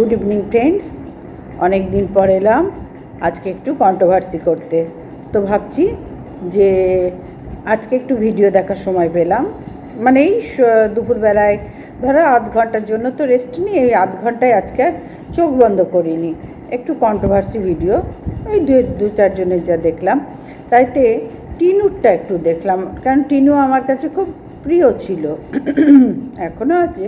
Good evening friends. অনেক দিন পর এলাম, আজকে একটু কন্ট্রোভার্সি করতে। তো ভাবছি যে আজকে একটু ভিডিও দেখার সময় পেলাম। মানে এই দুপুরবেলায় ধরো আধ ঘণ্টার জন্য তো রেস্ট নিই এই আধ ঘন্টায় আজকে আর চোখ বন্ধ করিনি। একটু কন্ট্রোভার্সি ভিডিও ওই দু দু চারজনের যা দেখলাম। তাইতে টিনুরটা একটু দেখলাম, কারণ টিনু আমার কাছে খুব প্রিয় ছিল। এখনও আছে।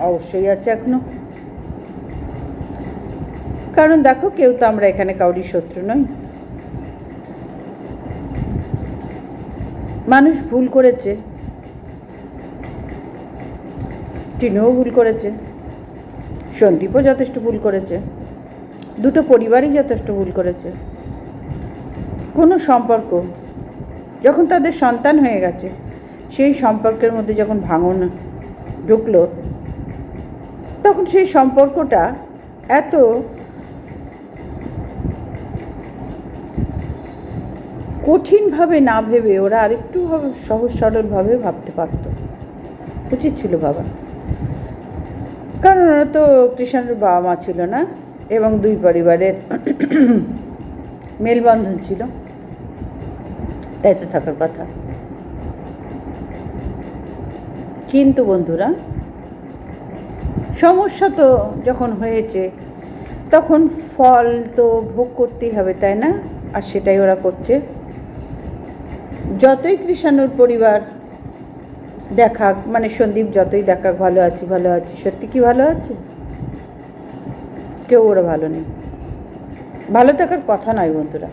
অবশ্যই আছে এখনও। কারণ দেখো, কেউ তো আমরা এখানে কাউরি শত্রু নই। মানুষ ভুল করেছে। টিনুও ভুল করেছে। সন্দীপও যথেষ্ট ভুল করেছে। দুটো পরিবারই যথেষ্ট ভুল করেছে। কোনো সম্পর্ক, যখন তাদের সন্তান হয়ে গেছে, সেই সম্পর্কের মধ্যে যখন ভাঙন ঢুকলো, তখন সেই সম্পর্কটা এত কঠিনভাবে না ভেবে ওরা আরেকটু সহজ সরলভাবে ভাবতে পারত। উচিত ছিল বাবা কারণ ওরা তো কৃষাণের বাবা মা ছিল না এবং দুই পরিবারের মেলবন্ধন ছিল। তাই তো থাকার কথা। কিন্তু বন্ধুরা, সমস্যা তো যখন হয়েছে, তখন ফল তো ভোগ করতেই হবে, তাই না? আর সেটাই ওরা করছে। যতই কৃষাণুর পরিবার দেখাক মানে সন্দীপ যতই দেখাক, ভালো আছি ভালো আছি, সত্যি কি ভালো আছে? কেউ ওরা ভালো নেই। ভালো থাকার কথা নয় বন্ধুরা।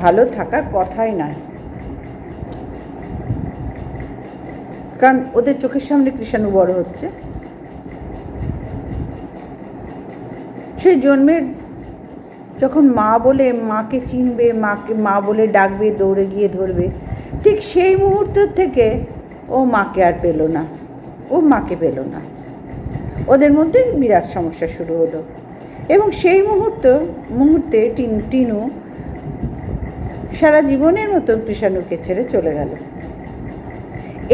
ভালো থাকার কথাই নয়। কারণ ওদের চোখের সামনে কৃষাণু বড় হচ্ছে। সেই জন্মের যখন মা বলে মাকে চিনবে, মাকে, মা বলে ডাকবে, দৌড়ে গিয়ে ধরবে, ঠিক সেই মুহূর্ত থেকে ও মাকে আর পেল না। ও মাকে পেল না। ওদের মধ্যে বিরাট সমস্যা শুরু হলো। এবং সেই মুহূর্ত, মুহূর্তে টিন সারা জীবনের মতো কৃষাণুকে ছেড়ে চলে গেল।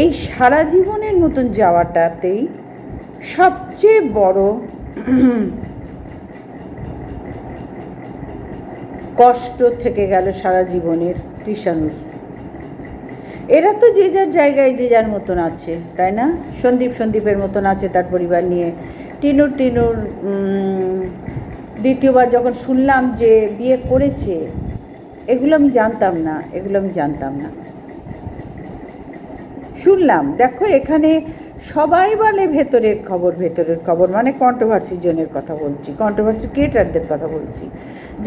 এই সারা জীবনের মতন যাওয়াটাতেই সবচেয়ে বড় কষ্ট থেকে গেল সারা জীবনের কৃষাণুর এরা তো যে যার জায়গায়, যে যার মতন আছে, তাই না? সন্দীপ সন্দীপের মতন আছে তার পরিবার নিয়ে। টিনুর টিনুর দ্বিতীয়বার যখন শুনলাম যে বিয়ে করেছে, এগুলো আমি জানতাম না, এগুলো আমি জানতাম না। শুনলাম, দেখো এখানে সবাই বলে ভেতরের খবর ভেতরের খবর মানে কন্ট্রোভার্সি জনের কথা বলছি কন্ট্রোভার্সি ক্রিয়েটারদের কথা বলছি,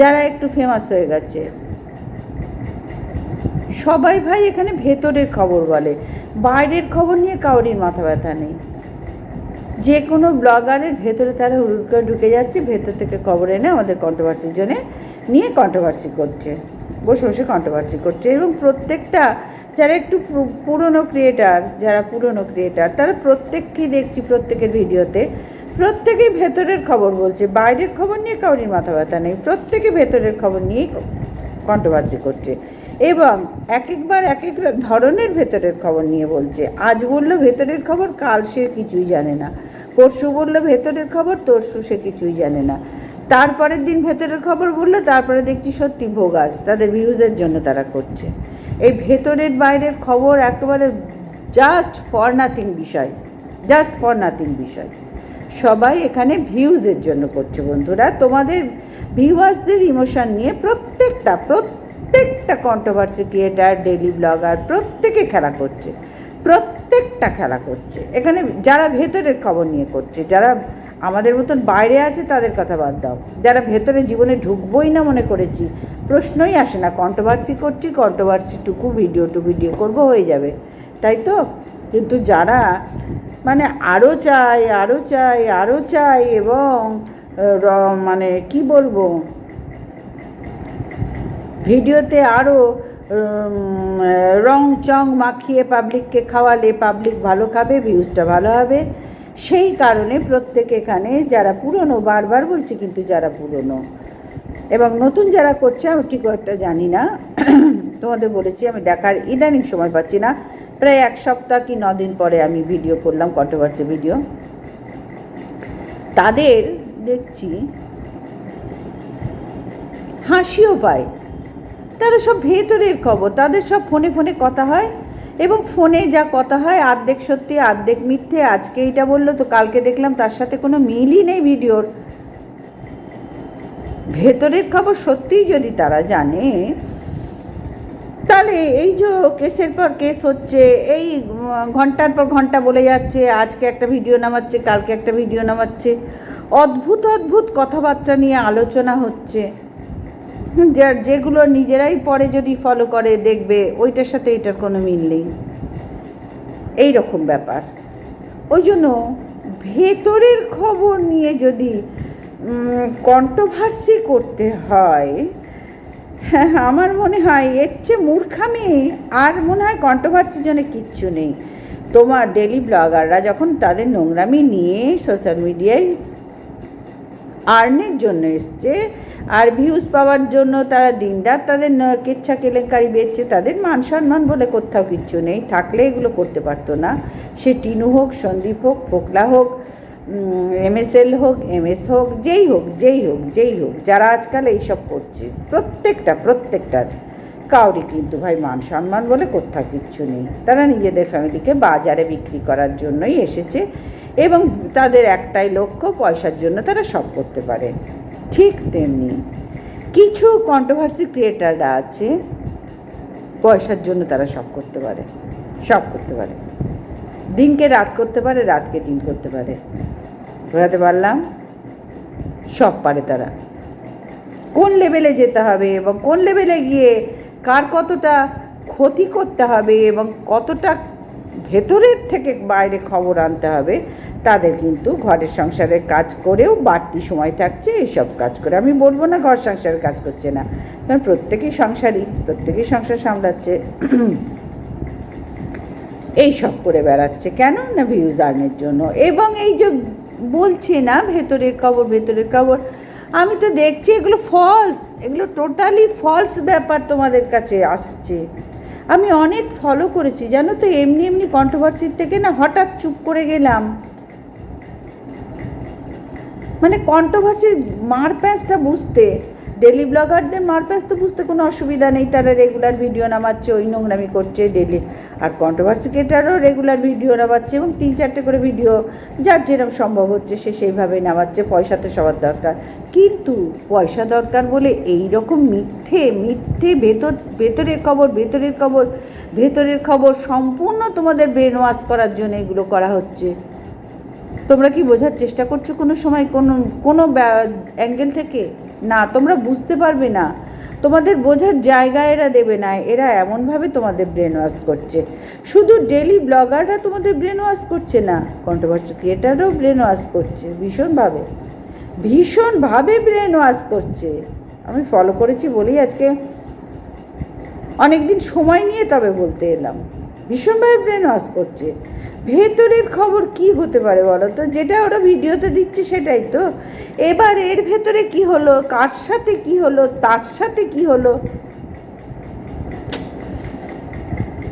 যারা একটু ফেমাস হয়ে গেছে। সবাই ভাই এখানে ভেতরের খবর বলে, বাইরের খবর নিয়ে কাউরির মাথা ব্যথা নেই। যে কোনো ব্লগারের ভেতরে তারা হুড় করে ঢুকে যাচ্ছে, ভেতর থেকে খবর এনে আমাদের কন্ট্রোভার্সির জন্য নিয়ে কন্ট্রোভার্সি করছে। বসে বসে কন্ট্রোভার্সি করছে এবং প্রত্যেকটা যারা একটু পুরনো ক্রিয়েটার যারা পুরনো ক্রিয়েটার তারা প্রত্যেককেই দেখছি প্রত্যেকের ভিডিওতে, প্রত্যেকেই ভেতরের খবর বলছে, বাইরের খবর নিয়ে কাউরির মাথা ব্যথা নেই, প্রত্যেকে ভেতরের খবর নিয়েই কন্ট্রোভার্সি করছে এবং এক একবার এক এক ধরনের ভেতরের খবর নিয়ে বলছে। আজ বলল ভেতরের খবর, কাল সে কিছুই জানে না। পরশু বলল ভেতরের খবর, তরশু সে কিছুই জানে না। তারপরের দিন ভেতরের খবর বলল, তারপরে দেখছি সত্যি ভোগাস তাদের ভিউজের জন্য তারা করছে। এই ভেতরের বাইরের খবর একেবারে জাস্ট ফর নাথিং বিষয় জাস্ট ফর নাথিং বিষয়। সবাই এখানে ভিউজের জন্য করছে বন্ধুরা। তোমাদের ভিউয়ার্সদের ইমোশন নিয়ে প্রত্যেকটা প্রত্যেকটা কন্ট্রোভার্সি ক্রিয়েটার ডেলি ব্লগার প্রত্যেকে খেলা করছে, প্রত্যেকটা খেলা করছে। এখানে যারা ভেতরের খবর নিয়ে করছে, যারা আমাদের মতন বাইরে আছে, তাদের কথা বাদ দাও। যারা ভেতরে জীবনে ঢুকবোই না মনে করেছি, প্রশ্নই আসে না কন্ট্রোভার্সি করছি কন্ট্রোভার্সিটুকু ভিডিও টু ভিডিও করব, হয়ে যাবে। তাই তো? কিন্তু যারা মানে আরও চাই আরও চাই আরও চাই এবং মানে কি বলব? ভিডিওতে আরও রং চং মাখিয়ে পাবলিককে খাওয়ালে পাবলিক ভালো খাবে ভিউজটা ভালো হবে। সেই কারণে প্রত্যেক এখানে যারা পুরনো, বারবার বলছি কিন্তু যারা পুরনো। এবং নতুন যারা করছে, আমি ঠিক একটা জানি না। তোমাদের বলেছি, আমি দেখার ইদানিং সময় পাচ্ছি না। প্রায় এক সপ্তাহ কি দিন পরে আমি ভিডিও করলাম কন্ট্রোভার্সি ভিডিও তাদের দেখছি, হাসিও পায়। তারা সব ভেতরের খবর, তাদের সব ফোনে ফোনে কথা হয়। এবং ফোনে যা কথা হয়, আর্ধেক সত্যি, আর্ধেক মিথ্যে, আজকে এইটা বলল তো কালকে দেখলাম তার সাথে কোনো মিলই নেই ভিডিওর। ভেতরের খবর সত্যিই যদি তারা জানে, তাহলে এই যে কেসের পর কেস হচ্ছে, এই ঘণ্টার পর ঘণ্টা বলে যাচ্ছে, আজকে একটা ভিডিও নামাচ্ছে, কালকে একটা ভিডিও নামাচ্ছে। অদ্ভুত অদ্ভুত কথাবার্তা নিয়ে আলোচনা হচ্ছে। যেগুলো নিজেরাই পরে যদি ফলো করে, দেখবে, ওইটার সাথে এটার কোনো মিল নেই। এই রকম ব্যাপার। ওই জন্য ভেতরের খবর নিয়ে যদি কন্ট্রোভার্সি করতে হয় হ্যাঁ আমার মনে হয় এর চেয়ে মূর্খামি আর মনে হয় কন্ট্রোভার্সির জন্য কিচ্ছু নেই। তোমার ডেলি ব্লগাররা যখন তাদের নোংরামি নিয়ে সোশ্যাল মিডিয়ায় আর্নের জন্য এসছে। আর ভিউজ পাওয়ার জন্য তারা দিনরাত তাদের কেচ্ছা কেলেঙ্কারি বেচছে, তাদের মান সম্মান বলে কোথাও কিচ্ছু নেই। থাকলে এগুলো করতে পারতো না। সে টিনু হোক, সন্দীপ হোক, ফোকলা হোক এমএসএল হোক, এমএস হোক, যেই হোক যেই হোক যেই হোক, যারা আজকাল এইসব করছে, প্রত্যেকটা প্রত্যেকটার কাউরি কিন্তু ভাই মান সম্মান বলে কোথাও কিচ্ছু নেই। তারা নিজেদের ফ্যামিলিকে বাজারে বিক্রি করার জন্যই এসেছে। এবং তাদের একটাই লক্ষ্য, পয়সার জন্য তারা সব করতে পারে। ঠিক তেমনি কিছু কন্ট্রোভার্সি ক্রিয়েটাররা আছে, পয়সার জন্য তারা সব করতে পারে, সব করতে পারে। দিনকে রাত করতে পারে, রাতকে দিন করতে পারে। বোঝাতে পারলাম? সব পারে তারা। কোন লেভেলে যেতে হবে এবং কোন লেভেলে গিয়ে কার কতটা ক্ষতি করতে হবে এবং কতটা ভেতরের থেকে বাইরে খবর আনতে হবে। তাদের কিন্তু ঘরের সংসারের কাজ করেও বাড়তি সময় থাকছে এইসব কাজ করে। আমি বলব না ঘর সংসারের কাজ করছে না। কারণ প্রত্যেকেই সংসারই প্রত্যেকেই সংসার সামলাচ্ছে। এই সব করে বেড়াচ্ছে। কেন? না ভিউজ আর্নের জন্য। এবং এই যে বলছে না ভেতরের খবর ভেতরের খবর, আমি তো দেখছি এগুলো ফলস এগুলো টোটালি ফলস ব্যাপার তোমাদের কাছে আসছে। আমি অনেক ফলো করেছি। জানো তো, এমনি এমনি কন্ট্রোভার্সির থেকে না হঠাৎ চুপ করে গেলাম। মানে কন্ট্রোভার্সির মারপ্যাঁচটা বুঝতে। ডেলি ব্লগারদের মারপ্যাঁচ তো বুঝতে কোনো অসুবিধা নেই, তারা রেগুলার ভিডিও নামাচ্ছে, ওই নোংরামি করছে ডেলি। আর কন্ট্রোভার্সি ক্রিয়েটারও রেগুলার ভিডিও নামাচ্ছে এবং তিন চারটে করে ভিডিও যার যেরকম সম্ভব হচ্ছে সে সেইভাবে নামাচ্ছে, পয়সা তো সবার দরকার। কিন্তু পয়সা দরকার বলে এই রকম মিথ্যে মিথ্যে ভেতর, ভেতরের খবর ভেতরের খবর ভেতরের খবর সম্পূর্ণ তোমাদের ব্রেন ওয়াশ করার জন্য এগুলো করা হচ্ছে। তোমরা কি বোঝার চেষ্টা করছ কোনো সময়, কোনো কোনো অ্যাঙ্গেল থেকে? না, তোমরা বুঝতে পারবে না। তোমাদের বোঝার জায়গা এরা দেবে না, এরা এমনভাবে তোমাদের ব্রেন ওয়াশ করছে। শুধু ডেলি ব্লগাররা তোমাদের ব্রেন ওয়াশ করছে না কন্ট্রোভার্সি ক্রিয়েটাররাও ব্রেন ওয়াশ করছে, ভীষণভাবে। ভীষণভাবে ব্রেন ওয়াশ করছে। আমি ফলো করেছি বলেই আজকে অনেক দিন সময় নিয়ে তবে বলতে এলাম। ভীষণভাবে ব্রেন ওয়াশ করছে। ভেতরের খবর কি হতে পারে বলো তো? যেটা ওরা ভিডিওতে দিচ্ছে সেটাই তো। এবার এর ভেতরে কি হলো? কার সাথে কি হলো? তার সাথে কি হলো?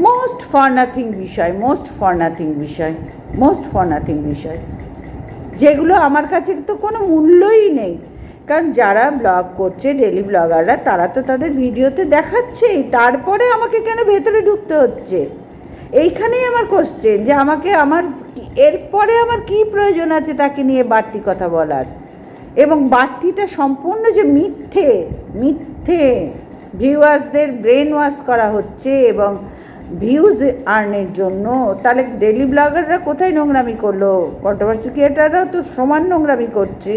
মোস্ট ফর নাথিং বিষয় মোস্ট ফর নাথিং বিষয় মোস্ট ফর নাথিং বিষয়। যেগুলো আমার কাছে তো কোনো মূল্যই নেই। কারণ যারা ব্লগ করছে ডেলি ব্লগাররা তারা তো তাদের ভিডিওতে দেখাচ্ছেই। তারপরে আমাকে কেন ভেতরে ঢুকতে হচ্ছে? এইখানেই আমার কোশ্চেন যে আমাকে আমার, এরপরে আমার কি প্রয়োজন আছে তাকে নিয়ে বাড়তি কথা বলার? এবং বাড়তিটা সম্পূর্ণ যে মিথ্যে মিথ্যে ভিউয়ার্সদের ব্রেন ওয়াশ করা হচ্ছে এবং ভিউজ আর্নের জন্য, তাহলে ডেলি ব্লগাররা কোথায় নোংরামি করল? কন্ট্রোভার্সি ক্রিয়েটাররাও তো সমান নোংরামি করছে।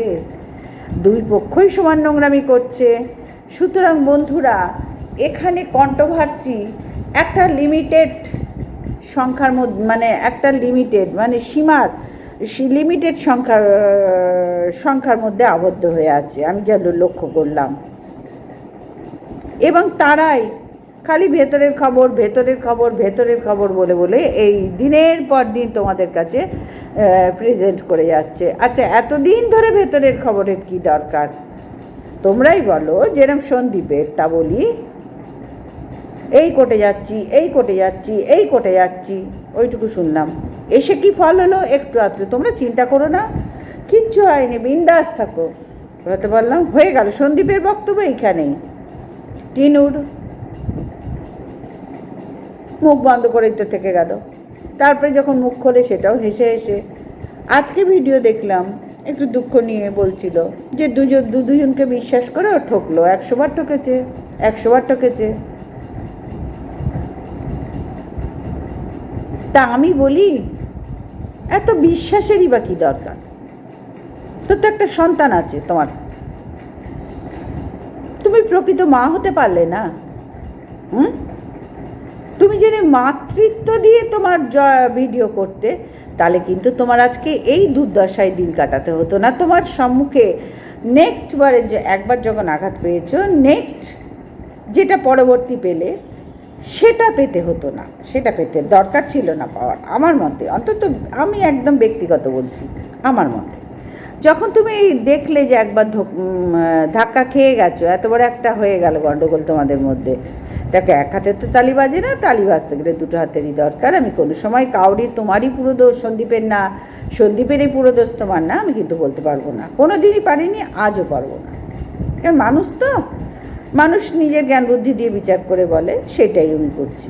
দুই পক্ষই সমান নোংরামি করছে। সুতরাং বন্ধুরা, এখানে কন্ট্রোভার্সি একটা লিমিটেড সংখ্যার মধ্যে মানে একটা লিমিটেড মানে সীমার লিমিটেড সংখ্যার সংখ্যার মধ্যে আবদ্ধ হয়ে আছে, আমি যা লক্ষ্য করলাম। এবং তারাই খালি ভেতরের খবর ভেতরের খবর ভেতরের খবর বলে বলে এই দিনের পর দিন তোমাদের কাছে প্রেজেন্ট করে যাচ্ছে। আচ্ছা এতদিন ধরে ভেতরের খবরের কি দরকার? তোমরাই বলো, যেরম সন্দীপের তা বলি এই কোটে যাচ্ছি, এই কোটে যাচ্ছি, এই কোটে যাচ্ছি। ওইটুকু শুনলাম। এসে কি ফল হলো? একটু আধটু। তোমরা চিন্তা করো না। কিচ্ছু হয়নি। বিন্দাস থাকো। বলতে পারলাম হয়ে গেল। সন্দীপের বক্তব্য এইখানেই। টিনুর মুখ বন্ধ করে তো থেকে গেল। তারপরে যখন মুখ খোলে, সেটাও হেসে হেসে। আজকে ভিডিও দেখলাম, একটু দুঃখ নিয়ে বলছিল যে দুজন দু দুজনকে বিশ্বাস করে ঠকলো। একশোবার ঠকেছে, একশো বার ঠকেছে। তা আমি বলি, এত বিশ্বাসেরই বা কী দরকার? তোর তো একটা সন্তান আছে তোমার। তুমি প্রকৃত মা হতে পারলে না। হুম? তুমি যদি মাতৃত্ব দিয়ে তোমার ভিডিও করতে, তাহলে কিন্তু তোমার আজকে এই দুর্দশায় দিন কাটাতে হতো না। তোমার সম্মুখে নেক্সট বারে যে, একবার যখন আঘাত পেয়েছ নেক্সট যেটা পরবর্তী পেলে সেটা পেতে হতো না, সেটা পেতে দরকার ছিল না পাওয়ার, আমার মতে। অন্তত আমি একদম ব্যক্তিগত বলছি, আমার মতে। যখন তুমি দেখলে যে একবার ধোক- ধাক্কা খেয়ে গেছো, এত বড় একটা হয়ে গেল গণ্ডগোল তোমাদের মধ্যে। দেখো, এক হাতে তো তালি বাজে না, তালি বাজতে গেলে দুটো হাতেরই দরকার। আমি কোনো সময় কাউরি তোমারই পুরো দোষ, সন্দীপের না, সন্দীপেরই পুরো দোষ তোমার না, আমি কিন্তু বলতে পারব না। কোনো দিনই পারিনি, আজও পারব না। কারণ মানুষ তো মানুষ নিজের জ্ঞান বুদ্ধি দিয়ে বিচার করে বলে, সেটাই আমি করছি।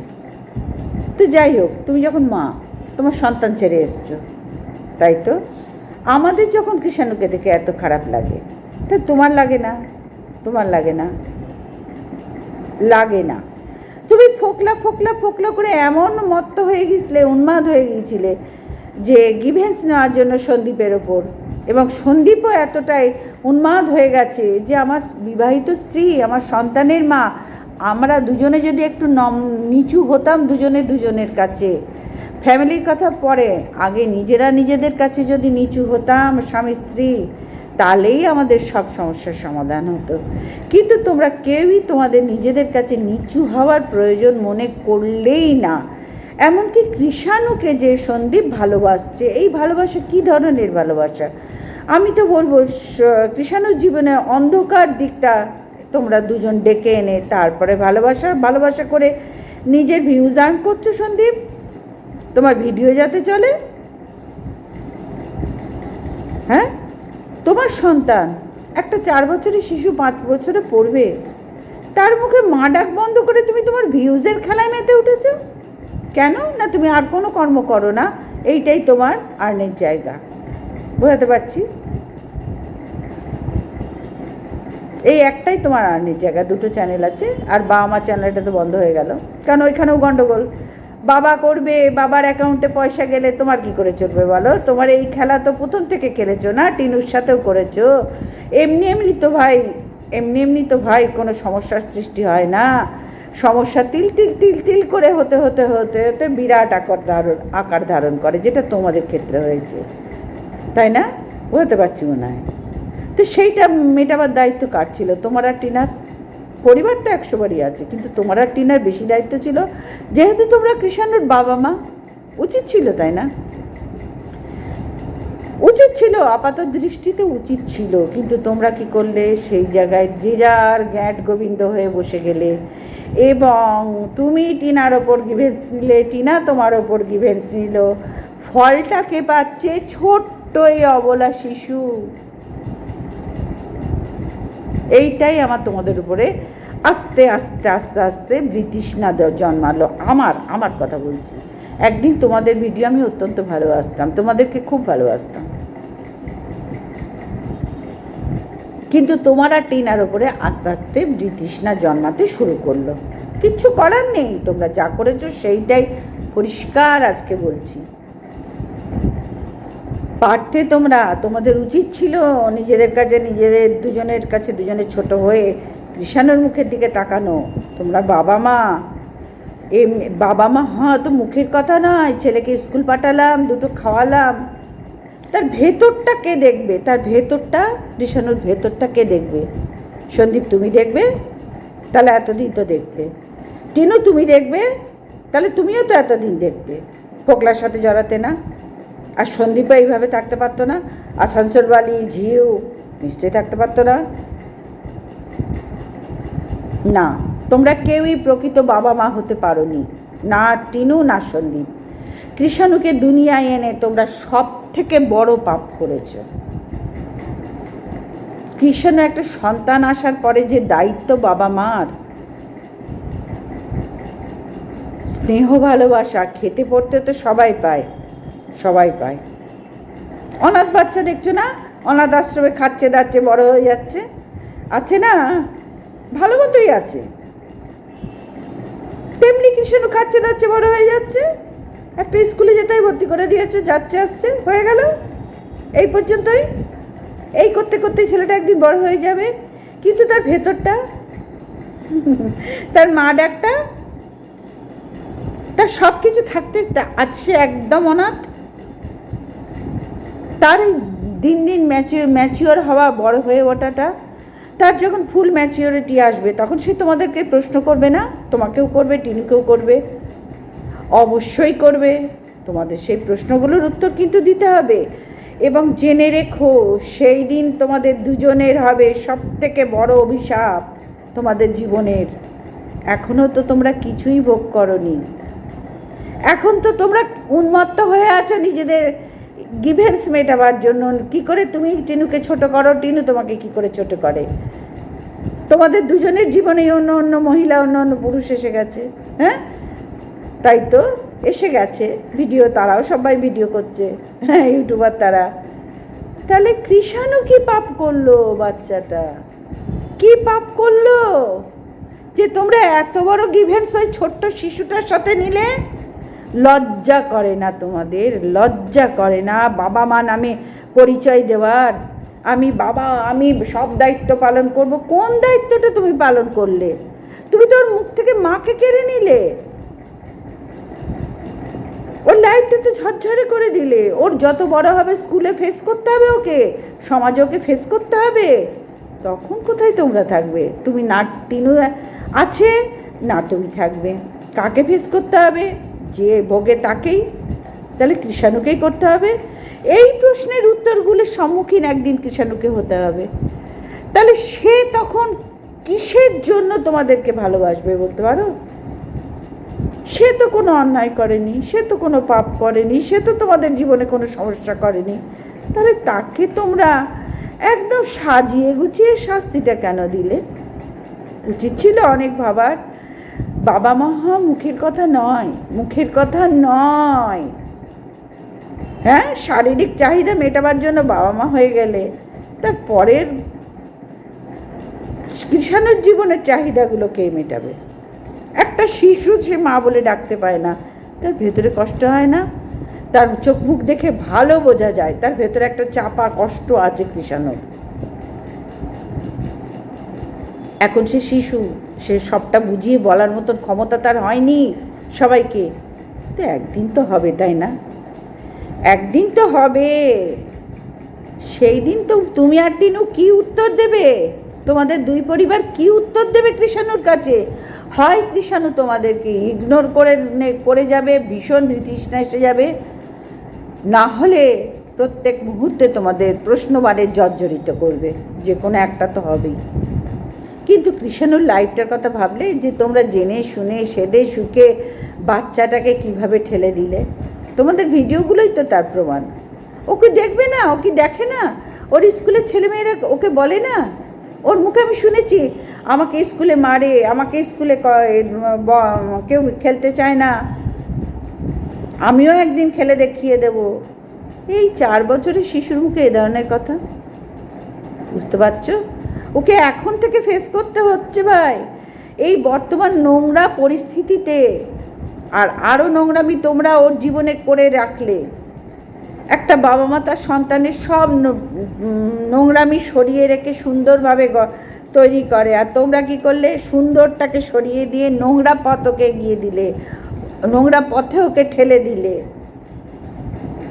তো যাই হোক, তুমি যখন মা, তোমার সন্তান ছেড়ে এসছো, তাই তো? আমাদের যখন কৃষাণুকে দেখে এত খারাপ লাগে, তা তোমার লাগে না, তোমার লাগে না লাগে না। তুমি ফোকলা ফোকলা ফোকলা করে এমন মত্ত হয়ে গিয়েছিলে, উন্মাদ হয়ে গিয়েছিলে, যে গিভেন্স নেওয়ার জন্য সন্দীপের ওপর এবং সন্দীপও এতটাই উন্মাদ হয়ে গেছে যে আমার বিবাহিত স্ত্রী, আমার সন্তানের মা, আমরা দুজনে যদি একটু নম, নিচু হতাম দুজনে দুজনের কাছে। ফ্যামিলির কথা পরে, আগে নিজেরা নিজেদের কাছে যদি নিচু হতাম স্বামী, স্ত্রী, তাহলেই আমাদের সব সমস্যার সমাধান হতো। কিন্তু তোমরা কেউই তোমাদের নিজেদের কাছে নিচু হওয়ার প্রয়োজন মনে করলেই না। এমনকি কৃষাণুকে যে সন্দীপ ভালোবাসছে, এই ভালোবাসা কী ধরনের ভালোবাসা? আমি তো বলব কৃষাণুর জীবনে অন্ধকার দিকটা তোমরা দুজন ডেকে এনে তারপরে ভালোবাসা ভালোবাসা করে নিজের ভিউজ আর্ন করছ সন্দীপ। তোমার ভিডিও যাতে চলে। হ্যাঁ? তোমার সন্তান, একটা চার বছরের শিশু পাঁচ বছরে পড়বে, তার মুখে মা ডাক বন্ধ করে তুমি তোমার ভিউজের খেলায় মেতে উঠেছো? কেন? না তুমি আর কোনো কর্ম করো না, এইটাই তোমার আর্নের জায়গা। বোঝাতে পারছি? এই একটাই তোমার আর্নের জায়গা, দুটো চ্যানেল আছে, আর বাবা মা চ্যানেলটা তো বন্ধ হয়ে গেল। কারণ ওইখানেও গন্ডগোল। বাবা করবে, বাবার অ্যাকাউন্টে পয়সা গেলে তোমার কি করে চলবে বলো? তোমার এই খেলা তো প্রথম থেকে খেলেছো না? টিনুর সাথেও করেছ। এমনি এমনি তো ভাই, এমনি এমনি তো ভাই কোনো সমস্যার সৃষ্টি হয় না। সমস্যা তিল তিল তিল তিল করে হতে হতে হতে হতে বিরাট আকার ধারণ আকার ধারণ করে, যেটা তোমাদের ক্ষেত্রে হয়েছে। তাই না? বুঝতে পারছি মনে হয়। তো সেইটা মেটাবার দায়িত্ব কার ছিল? তোমার আর টিনার? পরিবার তো একশো বারই আছে, কিন্তু তোমার আর টিনার বেশি দায়িত্ব ছিল। যেহেতু তোমরা কৃষাণুর বাবা মা, উচিত ছিল তাই না? উচিত ছিল, আপাত দৃষ্টিতে উচিত ছিল, কিন্তু তোমরা কি করলে? সেই জায়গায় যে যার গ্যাট গোবিন্দ হয়ে বসে গেলে। এবং তুমি টিনার ওপর গিভেন্স নিলে, টিনা তোমার ওপর গিভেন্স নিল। ফলটা কে পাচ্ছে? ছোট্ট এই অবলা শিশু। এইটাই আমার তোমাদের উপরে আস্তে আস্তে আস্তে আস্তে বৃতৃষ্ণা জন্মালো। আমার আমার কথা বলছি। একদিন তোমাদের ভিডিও আমি অত্যন্ত ভালোবাসতাম। তোমাদেরকে খুব ভালোবাসতাম। কিন্তু তোমার টিনার ওপরে আস্তে আস্তে বৃতৃষ্ণা জন্মাতে শুরু করল। কিচ্ছু করার নেই। তোমরা যা করেছ সেইটাই পরিষ্কার আজকে বলছি। পারতে তোমরা? তোমাদের উচিত ছিল নিজেদের কাছে, নিজেদের দুজনের কাছে, দুজনের ছোট হয়ে কৃষাণের মুখের দিকে তাকানো। তোমরা বাবা মা। এমনি বাবা মা হ্যাঁ তো মুখের কথা নয়। ছেলেকে স্কুল পাঠালাম, দুটো খাওয়ালাম। তার ভেতরটা কে দেখবে? তার ভেতরটা, কৃষাণুর ভেতরটা কে দেখবে? সন্দীপ, তুমি দেখবে? তাহলে এতদিন তো দেখতে। টিনু, তুমি দেখবে? তাহলে তুমিও তো এতদিন দেখতে। ফোকলার সাথে জড়াতে না। আর সন্দীপও এইভাবে থাকতে পারতো না আসানসোল বালি ঝিউ নিশ্চয়ই থাকতে পারতো না। না, তোমরা কেউই প্রকৃত বাবা মা হতে পারোনি, না টিনু, না সন্দীপ। কৃষাণুকে দুনিয়ায় এনে তোমরা সব থেকে বড় পাপ করেছ। কৃষাণু একটা সন্তান আসার পরে যে দায়িত্ব বাবা মার, স্নেহ ভালোবাসা, খেতে পড়তে তো সবাই পায়। সবাই পায়। অনাথ বাচ্চা দেখছ না? অনাথ আশ্রমে খাচ্ছে, দাচ্ছে, বড় হয়ে যাচ্ছে। আছে না? ভালো মতোই আছে। তেমনি কৃষ্ণ খাচ্ছে, দাচ্ছে, বড় হয়ে যাচ্ছে। একটা স্কুলে যেতেই ভর্তি করে দিয়েছে, যাচ্ছে, আসছে, হয়ে গেল। এই পর্যন্তই। এই করতে করতে ছেলেটা একদিন বড় হয়ে যাবে। কিন্তু তার ভেতরটা, তার মা ডাকটা, তার সব কিছু থাকতে সে একদম অনাথ। তার দিন দিন ম্যাচিওর ম্যাচিওর হওয়া বড় হয়ে ওঠাটা, তার যখন ফুল ম্যাচিওরিটি আসবে, তখন সে তোমাদেরকে প্রশ্ন করবে না, তোমাকেও করবে, টিনুকেও করবে, অবশ্যই করবে। তোমাদের সেই প্রশ্নগুলোর উত্তর কিন্তু দিতে হবে। এবং জেনে রেখো, সেই দিন তোমাদের দুজনের হবে সব থেকে বড় অভিশাপ তোমাদের জীবনের। এখনও তো তোমরা কিছুই ভোগ করনি। এখন তো তোমরা উন্মত্ত হয়ে আছো নিজেদের গিভেন্স মেটাবার জন্য কি করে? তুমি টিনুকে ছোট করো, টিনু তোমাকে কি করে ছোট করে? তোমাদের দুজনের জীবনে অন্য অন্য মহিলা, অন্য অন্য পুরুষ এসে গেছে হ্যাঁ? তাই তো, এসে গেছে। ভিডিও তারাও সবাই ভিডিও করছে হ্যাঁ ইউটিউবার তারা। তাহলে কৃষাণু কি পাপ করল বাচ্চাটা? কি পাপ করল? যে তোমরা এত বড় গিভেন্স ওই ছোট্ট শিশুটার সাথে নিলে? লজ্জা করে না তোমাদের, লজ্জা করে না। বাবা মা নামে পরিচয় দেওয়ার। আমি বাবা, আমি সব দায়িত্ব পালন করব। কোন দায়িত্বটা তুমি পালন করলে? তুমি তো ওর মুখ থেকে মাকে কেড়ে নিলে। ওর লাইফটা তো ঝরঝরে করে দিলে। ওর যত বড় হবে, স্কুলে ফেস করতে হবে ওকে, সমাজে ওকে ফেস করতে হবে। তখন কোথায় তোমরা থাকবে? তুমি না টিনু আছে, না তুমি থাকবে। কাকে ফেস করতে হবে? যে ভোগে তাকেই, তাহলে কৃষাণুকেই করতে হবে। এই প্রশ্নের উত্তরগুলোর সম্মুখীন একদিন কৃষাণুকে হতে হবে। তাহলে সে তখন কিসের জন্য তোমাদেরকে ভালোবাসবে বলতে পারো? সে তো কোনো অন্যায় করেনি, সে তো কোনো পাপ করেনি, সে তো তোমাদের জীবনে কোনো সমস্যা করেনি। তাহলে তাকে তোমরা একদম সাজিয়ে গুছিয়ে শাস্তিটা কেন দিলে? উচিত ছিল অনেক ভাবার। বাবা মা হওয়া মুখের কথা নয়, মুখের কথা নয়। হ্যাঁ শারীরিক চাহিদা মেটাবার জন্য বাবা মা হয়ে গেলে, তার পরের কৃষাণের জীবনের চাহিদাগুলো কে মেটাবে? একটা শিশু সে মা বলে ডাকতে পায় না, তার ভেতরে কষ্ট হয় না? তার চোখ মুখ দেখে ভালো বোঝা যায়, তার ভেতরে একটা চাপা কষ্ট আছে কৃষাণর। এখন সে শিশু সে সবটা বুঝিয়ে বলার মতন ক্ষমতা তার হয়নি সবাইকে। তো একদিন তো হবে, তাই না? একদিন তো হবে। সেই দিন তো তুমি আর টিনু কি উত্তর দেবে? তোমাদের দুই পরিবার কি উত্তর দেবে কৃষাণুর কাছে? হয় কৃষাণু তোমাদেরকে ইগনোর করে করে যাবে, ভীষণ বিতৃষ্ণা এসে যাবে। না হলে প্রত্যেক মুহূর্তে তোমাদের প্রশ্নবারে জর্জরিত করবে। যে কোনো একটা তো হবেই। কিন্তু কৃষাণুর লাইফটার কথা ভাবলে যে তোমরা জেনে শুনে সেদে সুখে বাচ্চাটাকে কীভাবে ঠেলে দিলে? তোমাদের ভিডিওগুলোই তো তার প্রমাণ। ওকে দেখবে না? ও কি দেখে না? ওর স্কুলের ছেলেমেয়েরা ওকে বলে না? ওর মুখে আমি শুনেছি, আমাকে স্কুলে মারে, আমাকে স্কুলে কেউ খেলতে চায় না। আমিও একদিন খেলে দেখিয়ে দেব। এই চার বছরের শিশুর মুখে এ ধরনের কথা? বুঝতে পারছ? ওকে এখন থেকে ফেস করতে হচ্ছে ভাই। এই বর্তমান নোংরা পরিস্থিতিতে আর আরও নোংরামি তোমরা ওর জীবনে করে রাখলে। একটা বাবা মা তার সন্তানের সব নোংরামি সরিয়ে রেখে সুন্দরভাবে তৈরি করে। আর তোমরা কি করলে? সুন্দরটাকে সরিয়ে দিয়ে নোংরা পথকে এগিয়ে দিলে। নোংরা পথে ওকে ঠেলে দিলে।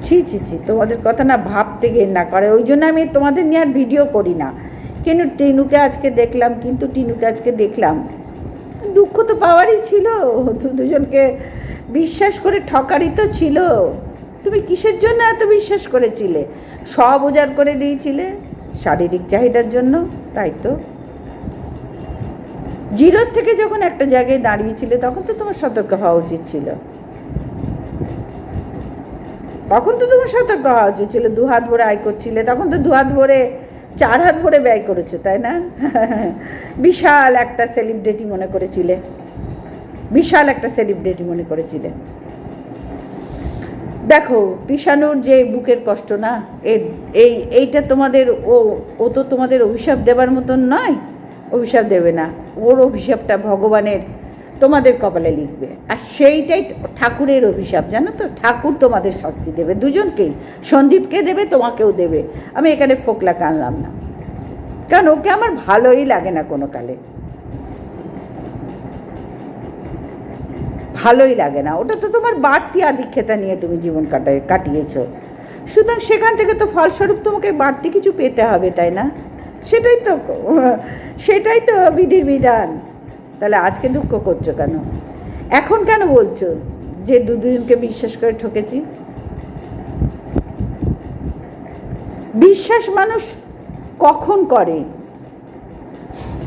ছি ছি ছি, তোমাদের কথা না ভাবতে ঘেন্না করে। ওই জন্য আমি তোমাদের নিয়ে আর ভিডিও করি না। কেন টিনুকে আজকে দেখলাম, কিন্তু টিনুকে আজকে দেখলাম? দুঃখ তো পাওয়ারই ছিল। দুজনকে বিশ্বাস করে ঠকারই তো ছিল। তুমি কিসের জন্য এত বিশ্বাস করেছিলে? সব উজাড় করে দিয়েছিলে শারীরিক চাহিদার জন্য, তাই তো? জিরোর থেকে যখন একটা জায়গায় দাঁড়িয়েছিলে, তখন তো তোমার সতর্ক হওয়া উচিত ছিল। তখন তো তোমার সতর্ক হওয়া উচিত ছিল। দু হাত ভরে আয় করছিলে, তখন তো দু হাত ভরে চার হাত ভরে ব্যয় করেছ, তাই না? বিশাল একটা সেলিব্রিটি মনে করেছিলে। বিশাল একটা সেলিব্রিটি মনে করেছিলে। দেখো কৃষাণুর যে বুকের কষ্ট না এই, এইটা তোমাদের ও ও তো তোমাদের অভিশাপ দেবার মতন নয়, অভিশাপ দেবে না। ওর অভিশাপটা ভগবানের তোমাদের কপালে লিখবে। আর সেইটাই ঠাকুরের অভিশাপ, জানো তো? ঠাকুর তোমাদের শাস্তি দেবে। দুজনকেই। সন্দীপকে দেবে, তোমাকেও দেবে। আমি এখানে ফোকলা কানলাম না। কারণ ওকে আমার ভালোই লাগে না কোনো কালে। ভালোই লাগে না। ওটা তো তোমার বাড়তি আধিক্ষেতা নিয়ে তুমি জীবন কাটায়, কাটিয়েছ। সুতরাং সেখান থেকে তো ফলস্বরূপ তোমাকে বাড়তি কিছু পেতে হবে, তাই না? সেটাই তো সেটাই তো বিধির বিধান। তাহলে আজকে দুঃখ করছ কেন? এখন কেন বলছো যে দুজনকে বিশ্বাস করে ঠকেছি? বিশ্বাস মানুষ কখন করে?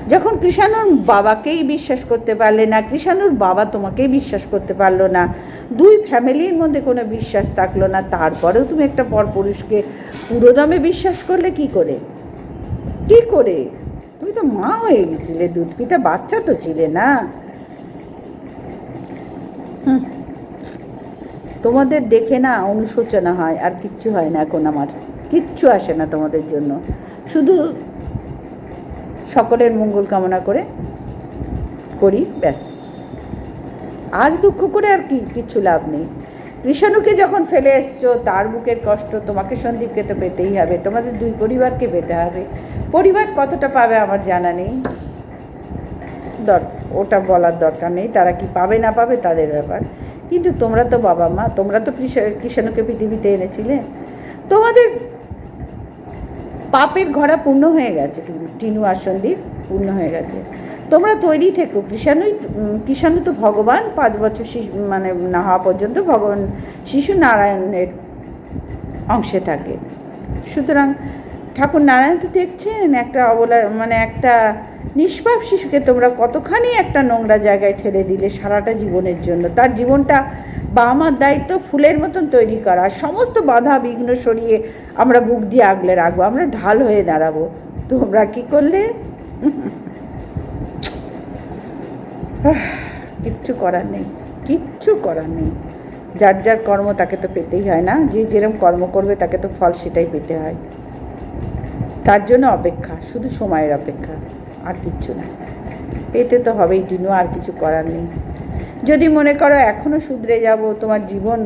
যখন কৃষাণুর বাবাকেই বিশ্বাস করতে পারলে না, কৃষাণুর বাবা তোমাকেই বিশ্বাস করতে পারল না, দুই ফ্যামিলির মধ্যে কোনো বিশ্বাস থাকল না, তারপরেও তুমি একটা পরপুরুষকে পুরোদমে বিশ্বাস করলে কি করে? কি করে? তুমি তো মা হয়ে গেছিলে, দুধ পিতা বাচ্চা তো ছিলে না। তোমাদের দেখে না অনুশোচনা হয়, আর কিচ্ছু হয় না এখন আমার। কিচ্ছু আসে না তোমাদের জন্য। শুধু সকলের মঙ্গল কামনা করে করি, ব্যাস। আজ দুঃখ করে আর কি কিচ্ছু লাভ নেই। কৃষাণুকে যখন ফেলে এসছো, তার বুকের কষ্ট তোমাকে সন্দীপকে তো পেতেই হবে। তোমাদের দুই পরিবারকে পেতে হবে। পরিবার কতটা পাবে আমার জানা নেই। দর, ওটা বলার দরকার নেই। তারা কি পাবে না পাবে, তাদের ব্যাপার। কিন্তু তোমরা তো বাবা মা, তোমরা তো কৃষা- কৃষাণুকে পৃথিবীতে এনেছিলে। তোমাদের পাপের ঘোড়া পূর্ণ হয়ে গেছে। টিনু আর সন্দীপ পূর্ণ হয়ে গেছে। তোমরা তৈরি থেকো। কৃষাণুই কৃষাণু তো ভগবান। পাঁচ বছর শিশু মানে না হওয়া পর্যন্ত ভগবান শিশু নারায়ণের অংশে থাকে। সুতরাং ঠাকুর নারায়ণ তো দেখছেন, একটা অবলা মানে একটা নিষ্পাপ শিশুকে তোমরা কতখানি একটা নোংরা জায়গায় ঠেলে দিলে সারাটা জীবনের জন্য। তার জীবনটা বা আমার দায়িত্ব, ফুলের মতন তৈরি করা, সমস্ত বাধা বিঘ্ন সরিয়ে আমরা বুক দিয়ে আগলে রাখব, আমরা ঢাল হয়ে দাঁড়াবো। তোমরা কি করলে? কিচ্ছু করার নেই, কিচ্ছু করার নেই। যার যার কর্ম তাকে তো পেতেই হয় না, যে যেরকম কর্ম করবে তাকে তো ফল সেটাই পেতে হয়। তার জন্য অপেক্ষা, শুধু সময়ের অপেক্ষা, আর কিচ্ছু না। পেতে তো হবেই টিনু আর কিছু করার নেই। যদি মনে করো এখনও শুধরে যাব, তোমার জীবন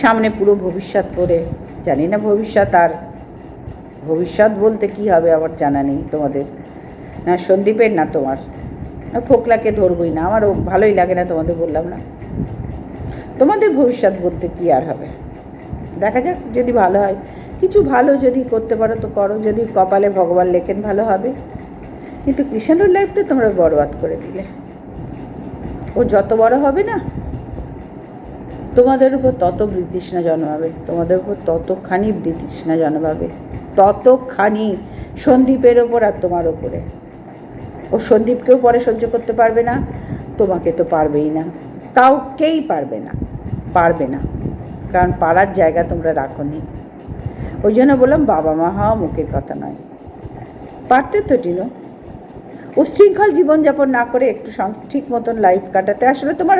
সামনে পুরো ভবিষ্যৎ পড়ে, জানি না ভবিষ্যৎ আর ভবিষ্যৎ বলতে কি হবে আমার জানা নেই তোমাদের। না সন্দীপের না তোমার। ফোকলাকে ধরবই না, আমারও ভালোই লাগে না তোমাদের বললাম না। তোমাদের ভবিষ্যৎ বলতে কি আর হবে? দেখা যাক যদি ভালো হয়। কিছু ভালো যদি করতে পারো তো করো, যদি কপালে ভগবান লেখেন ভালো হবে। কিন্তু কৃষাণুর লাইফটা তোমরা বরবাদ করে দিলে। ও যত বড় হবে না, তোমাদের উপর তত বৃতৃষ্ণা জন্মাবে, তোমাদের উপর ততখানি বৃতৃষ্ণা জন্মাবে। ততখানি সন্দীপের ওপর আর তোমার ওপরে। ও সন্দীপকেও পরে সহ্য করতে পারবে না, তোমাকে তো পারবেই না। কাউকেই পারবে না পারবে না। কারণ পারার জায়গা তোমরা রাখো নি ওই জন্য বললাম, বাবা মা হওয়া মুখের কথা নয়। পারতে তো টিনো। উশৃঙ্খল জীবনযাপন না করে একটু ঠিক মতন লাইফ কাটাতে। আসলে তোমার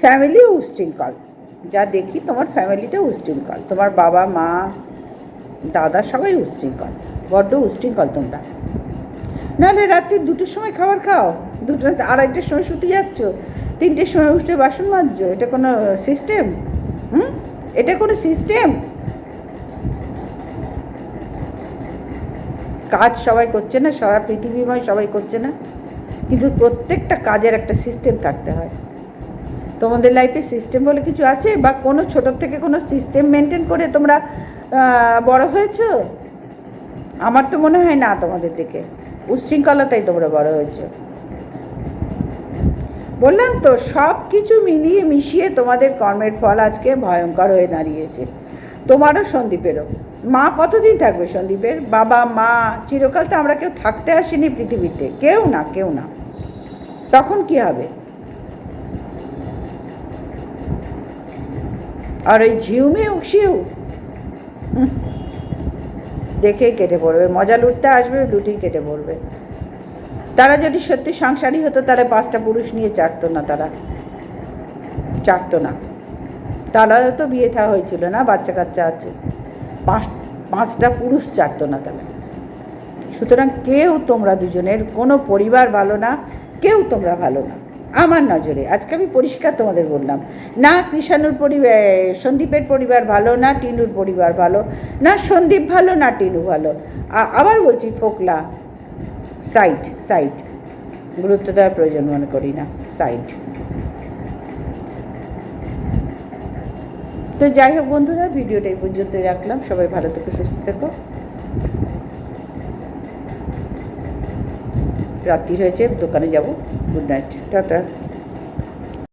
ফ্যামিলিও উশৃঙ্খল। যা দেখি তোমার ফ্যামিলিটাও উশৃঙ্খল। তোমার বাবা মা, দাদা সবাই উশৃঙ্খল। বড্ড উশৃঙ্খল তোমরা। নাহলে রাত্রি দুটোর সময় খাবার খাও। দুটো আড়াইটার সময় শুতে যাচ্ছ, তিনটের সময় উঠে বাসন মাজছো, এটা কোনো সিস্টেম হুম? এটা কোনো সিস্টেম কাজ সবাই করছে না, সারা পৃথিবীময় সবাই করছে না। কিন্তু প্রত্যেকটা কাজের একটা সিস্টেম থাকতে হয়। তোমাদের লাইফে সিস্টেম বলে কিছু আছে? বা কোনো ছোটোর থেকে কোনো সিস্টেম মেনটেন করে তোমরা বড় হয়েছো? আমার তো মনে হয় না তোমাদের দিকে। উচ্ছৃঙ্খলতাই তোমরা বড় হয়েছো। বললাম তো, সব কিছু মিলিয়ে মিশিয়ে তোমাদের কর্মের ফল আজকে ভয়ঙ্কর হয়ে দাঁড়িয়েছে। তোমারও সন্দীপেরও। মা কতদিন থাকবে সন্দীপের? বাবা, মা, চিরকাল তো আমরা কেউ থাকতে আসিনি পৃথিবীতে। কেউ না কেউ না। তখন কি হবে? আর ওই ঝিউমে উকসিউ হুঁ, দেখেই কেটে পড়বে। মজা লুটতে আসবে লুটেই কেটে পড়বে। তারা যদি সত্যি সংসারী হতো তাহলে পাঁচটা পুরুষ নিয়ে চাটতো না তারা। চাটতো না। তারাও তো বিয়ে থা হয়েছিল না বাচ্চা কাচ্চা আছে। পাঁচ পাঁচটা পুরুষ চাটতো না তারা সুতরাং কেউ তোমরা দুজনের কোনো পরিবার ভালো না কেউ তোমরা ভালো না। আমার নজরে। আজকে আমি পরিষ্কার তোমাদের বললাম। না কৃষাণুর পরিবার সন্দীপের পরিবার ভালো, না টিনুর পরিবার ভালো, না সন্দীপ ভালো, না টিনু ভালো। আবার বলছি ফোকলা, সাইট সাইট। গুরুত্ব দেওয়ার প্রয়োজন মনে করি না, সাইট। তো যাই হোক বন্ধুরা, ভিডিওটা এই পর্যন্তই রাখলাম। সবাই ভালো থেকো, সুস্থ থেকো। রাত্রি হয়েছে, দোকানে যাব। удачи. Та-та.